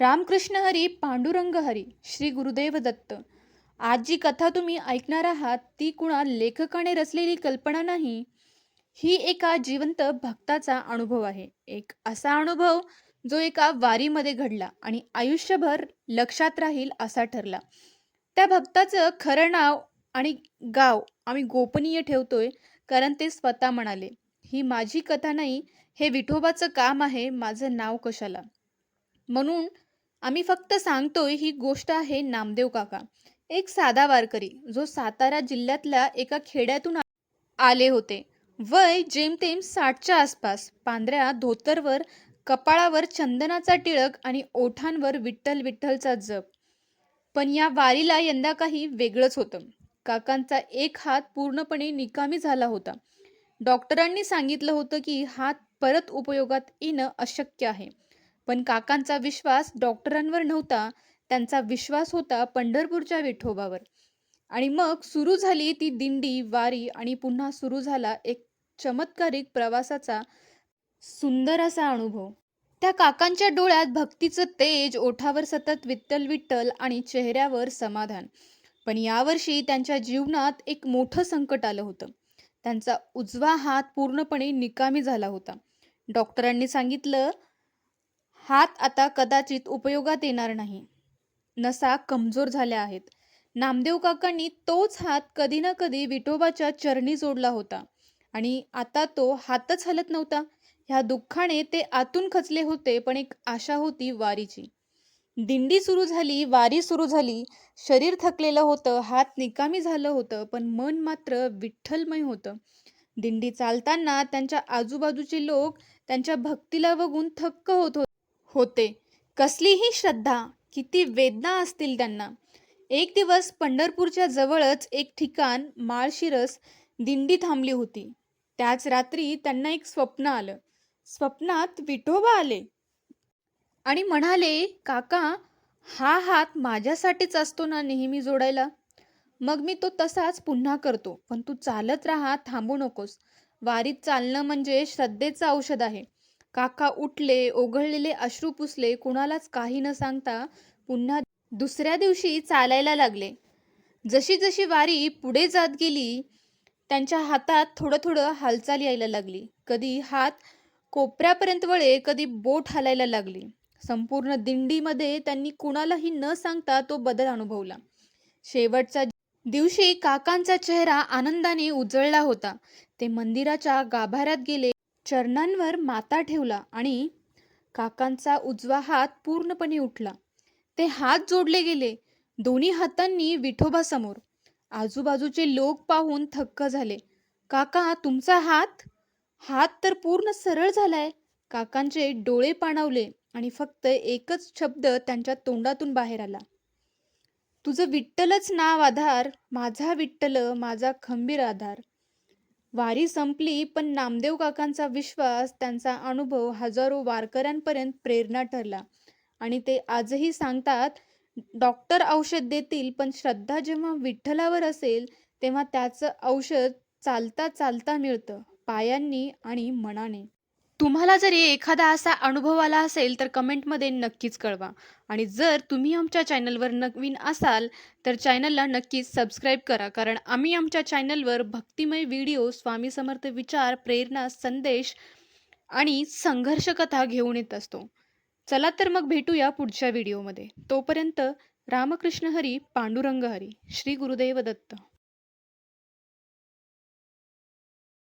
रामकृष्ण हरी पांडुरंग हरी श्री गुरुदेव दत्त. आज जी कथा तुम्ही ऐकणार आहात ती कुणा लेखकाने रचलेली कल्पना नाही ही एका जिवंत भक्ताचा अनुभव आहे. एक असा अनुभव जो एका वारीमध्ये घडला आणि आयुष्यभर लक्षात राहील असा ठरला. त्या भक्ताचं खरं नाव आणि गाव आम्ही गोपनीय ठेवतोय कारण ते स्वतः म्हणाले ही माझी कथा नाही हे विठोबाचं काम आहे माझं नाव कशाला? म्हणून आम्ही फक्त सांगतोय ही गोष्ट आहे नामदेव काका. एक साधा वारकरी जो सातारा जिल्ह्यातल्या एका खेड्यातून आले होते. वय जेमतेम साठच्या आसपास पांढऱ्या धोतरवर कपाळावर चंदनाचा टिळक आणि ओठांवर विठ्ठल विठ्ठलचा जप. पण या वारीला यंदा काही वेगळंच होतं. काकांचा एक हात पूर्णपणे निकामी झाला होता. डॉक्टरांनी सांगितलं होतं की हात परत उपयोगात येणं अशक्य आहे. पण काकांचा विश्वास डॉक्टरांवर नव्हता. त्यांचा विश्वास होता पंढरपूरच्या विठोबावर. आणि मग सुरू झाली ती दिंडी वारी आणि पुन्हा सुरू झाला एक चमत्कारिक प्रवासाचा सुंदर असा अनुभव. त्या काकांच्या डोळ्यात भक्तीचं तेज ओठावर सतत विठ्ठल विठ्ठल आणि चेहऱ्यावर समाधान. पण यावर्षी त्यांच्या जीवनात एक मोठं संकट आलं होतं. त्यांचा उजवा हात पूर्णपणे निकामी झाला होता. डॉक्टरांनी सांगितलं हात आता कदाचित उपयोगात येणार नाही. नसा कमजोर झाल्या आहेत. नामदेव काकांनी तोच हात कधी ना कधी विठोबाच्या चरणी जोडला होता आणि आता तो हातच हलत नव्हता. ह्या दुःखाने ते आतून खचले होते पण एक आशा होती वारीची. दिंडी सुरू झाली वारी सुरू झाली. शरीर थकलेलं होतं हात निकामी झालं होतं पण मन मात्र विठ्ठलमय होतं. दिंडी चालताना त्यांच्या आजूबाजूचे लोक त्यांच्या भक्तीला बघून थक्क होत हो- होते. कसलीही श्रद्धा किती वेदना असतील त्यांना. एक दिवस पंढरपूरच्या जवळच एक ठिकाण माळशिरस दिंडी थांबली होती. त्याच रात्री त्यांना एक स्वप्न आलं. स्वप्नात विठोबा आले. आणि म्हणाले काका हा हात माझ्यासाठीच असतो ना नेहमी जोडायला? मग मी तो तसाच पुन्हा करतो. पण तू चालत राहा थांबू नकोस. वारीत चालणं म्हणजे श्रद्धेचं औषध आहे. काका उठले ओघळलेले अश्रू पुसले कुणालाच काही न सांगता पुन्हा दुसऱ्या दिवशी चालायला लागले. जशी जशी वारी पुढे जात गेली त्यांच्या हातात थोडं थोडं हालचाल यायला लागली. कधी हात कोपऱ्यापर्यंत वळे कधी बोट हालायला लागली. संपूर्ण दिंडीमध्ये त्यांनी कुणालाही न सांगता तो बदल अनुभवला. शेवटच्या दिवशी काकांचा चेहरा आनंदाने उजळला होता. ते मंदिराच्या गाभाऱ्यात गेले. चरणांवर माता ठेवला आणि काकांचा उजवा हात पूर्णपणे उठला. ते हात जोडले गेले. दोन्ही हातांनी विठोबासमोर आजूबाजूचे लोक पाहून थक्क झाले. काका तुमचा हात? हात तर पूर्ण सरळ झालाय. काकांचे डोळे पाणावले आणि फक्त एकच शब्द त्यांच्या तोंडातून बाहेर आला. तुझं विठ्ठलच नाव आधार माझा विठ्ठल माझा खंबीर आधार. वारी संपली पण नामदेव काकांचा विश्वास त्यांचा अनुभव हजारो वारकऱ्यांपर्यंत प्रेरणा ठरला. आणि ते आजही सांगतात डॉक्टर औषध देतील पण श्रद्धा जेव्हा विठ्ठलावर असेल तेव्हा त्याचं औषध चालता चालता मिळतं पायांनी आणि मनाने. तुम्हाला जरी एखादा असा अनुभव आला असेल तर कमेंटमध्ये नक्कीच कळवा. आणि जर तुम्ही आमच्या चॅनलवर नवीन असाल तर चॅनलला नक्कीच सबस्क्राईब करा. कारण आम्ही आमच्या चॅनलवर भक्तिमय व्हिडिओ स्वामी समर्थ विचार प्रेरणा संदेश आणि संघर्ष कथा घेऊन येत असतो. चला तर मग भेटूया पुढच्या व्हिडिओमध्ये. तोपर्यंत रामकृष्ण हरी पांडुरंग हरी. श्री गुरुदेव दत्त.